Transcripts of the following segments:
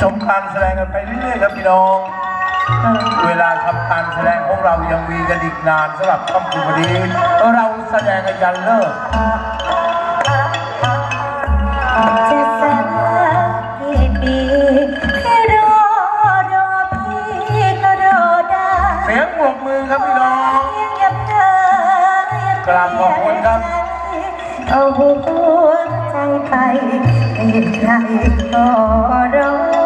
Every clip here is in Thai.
ชมการแสดงกันไปเรื่อยๆครับพี่น้อง เวลาทำการแสดงของเรายังมีกันอีกนานสำหรับค่ำคืนวันนี้เราแสดงกันยันเลิกากรเสียงปรบมือครับพี่น้องกราบขอบคุณครับเอาหัวใจไปให้ใครก็รอ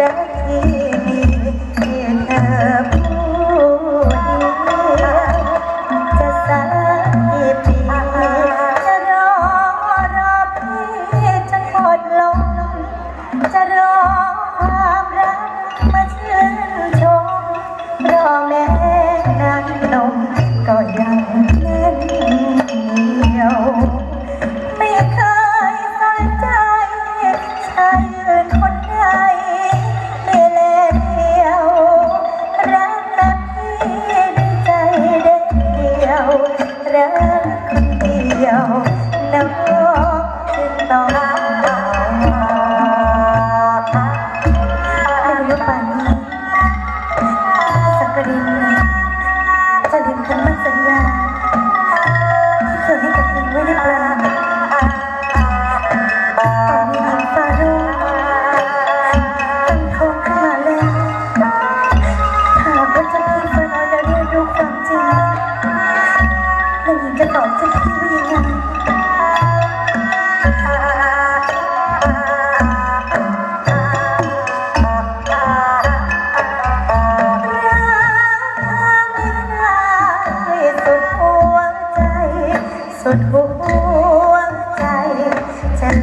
รักที่มีเธอผู้เดียวจะสักกี่ปีจะรอรอพี่จนหมดลมจะรอความรักมาชื่นชมรอแม่นานนมก็ยัง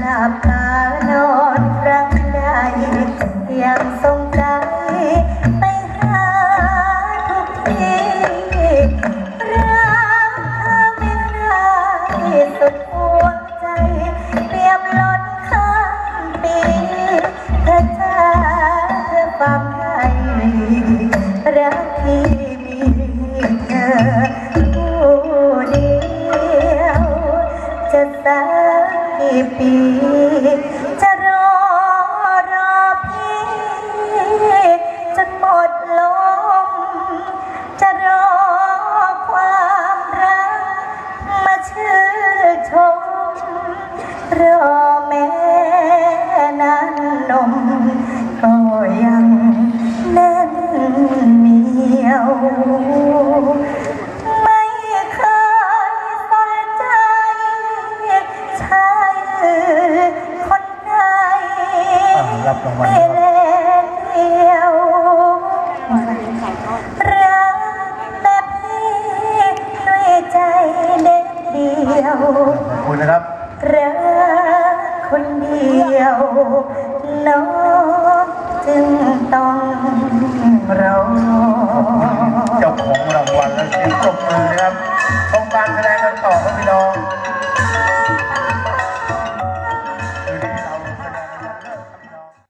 ลาบตา ไปี รักคนเดียวน้องจึงต้องรอเจ้าของรางวัลและเสียงบมือนะครับต้องการแสดงกันต่อบ